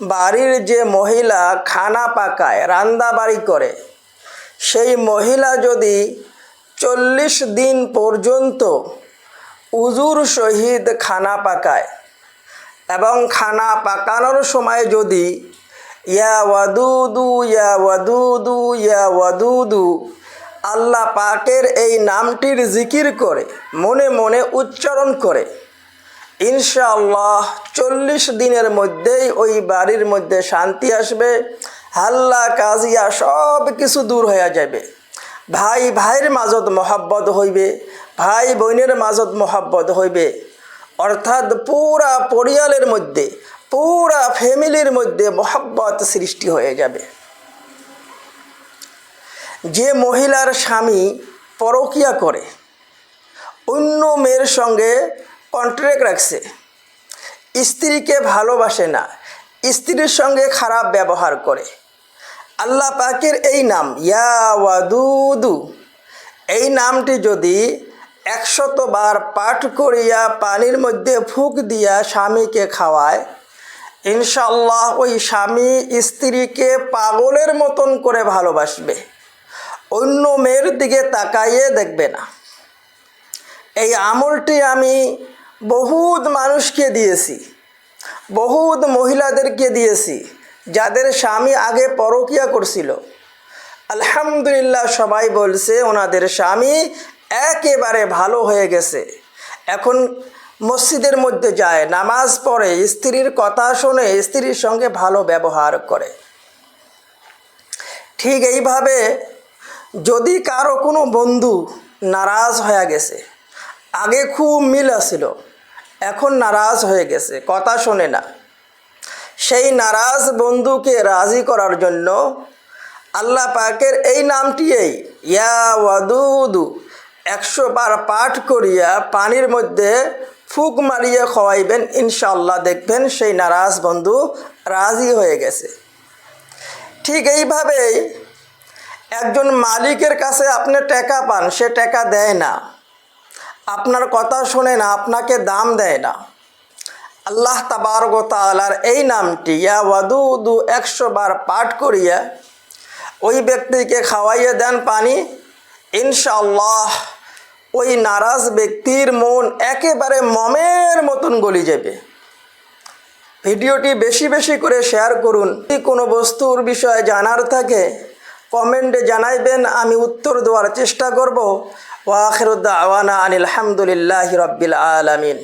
বাড়ির যে মহিলা খানা পাকায় রান্না বাড়ি করে, সেই মহিলা যদি চল্লিশ দিন পর্যন্ত উজুর সহিত খানা পাকায় এবং খানা পাকানোর সময় যদি ইয়া ওয়াদুদু ইয়া ওয়াদুদু ইয়া ওয়াদুদু, আল্লাহ পাকের এই নামটির জিকির করে, মনে মনে উচ্চারণ করে ইনশাআল্লাহ চল্লিশ দিনের মধ্যেই ওই বাড়ির মধ্যে শান্তি আসবে। হাল্লা, কাজিয়া সব কিছু দূর হয়ে যাবে। ভাই, ভাইয়ের মাজত মহাব্বত হইবে, ভাই বোনের মাজত মহাব্বত হইবে। অর্থাৎ পুরা পরিয়ালের মধ্যে, পুরা ফ্যামিলির মধ্যে মহাব্বত সৃষ্টি হয়ে যাবে। যে মহিলার স্বামী পরকিয়া করে, অন্য মেয়ের সঙ্গে কন্ট্রাক্ট রাখছে। স্ত্রীকে ভালোবাসে না, স্ত্রীর সঙ্গে খারাপ ব্যবহার করে। আল্লাহ পাকের এই নাম, ইয়া ওয়াদুদু। এই নামটি যদি একশত বার পাঠ করিয়া পানির মধ্যে ফুক দিয়া স্বামীকে খাওয়ায় ইনশাল্লাহ ওই স্বামী স্ত্রীকে পাগলের মতন করে ভালোবাসবে। অন্য মেয়ের দিকে তাকাইয়ে দেখবে না। এই আমলটি আমি বহুত মানুষকে দিয়েছি, বহুত মহিলাদেরকে দিয়েছি, যাদের স্বামী আগে পরকিয়া করছিল। আলহামদুলিল্লাহ সবাই বলছে ওনাদের স্বামী একেবারে ভালো হয়ে গেছে। এখন মসজিদের মধ্যে যায়, নামাজ পড়ে, স্ত্রীর কথা শোনে, স্ত্রীর সঙ্গে ভালো ব্যবহার করে। ঠিক এইভাবে যদি কারও কোনো বন্ধু নারাজ হয়ে গেছে, আগে খুব মিল আছিল। এখন নারাজ হয়ে গেছে, কথা শোনে না। সেই নারাজ বন্ধুকে রাজি করার জন্য আল্লাহ পাকের এই নামটিই ইয়া ওয়াদুদু, একশো বার পাঠ করিয়া পানির মধ্যে ফুক মারিয়ে খাওয়াইবেন ইনশাল্লাহ দেখবেন সেই নারাজ বন্ধু রাজি হয়ে গেছে। ঠিক এইভাবেই একজন মালিকের কাছে আপনি টাকা পান, সে টাকা দেয় না। আপনার কথা শোনে না, আপনাকে দাম দেয় না। আল্লাহ তাবারক তালার এই নামটি, ইয়া ওয়াদুদু, একশো বার পাঠ করিয়া ওই ব্যক্তিকে খাওয়াইয়ে দেন পানি। ইনশাল্লাহ ওই নারাজ ব্যক্তির মন একেবারে মমের মতন গলি যাবে। ভিডিওটি বেশি বেশি করে শেয়ার করুন। কোনো বস্তুর বিষয়ে জানার থাকে কমেন্টে জানাইবেন আমি উত্তর দেওয়ার চেষ্টা করব। ওয়াখিরুদ্দা আওয়ানা আনিল হামদুলিল্লাহ রব্বিল আলমিন।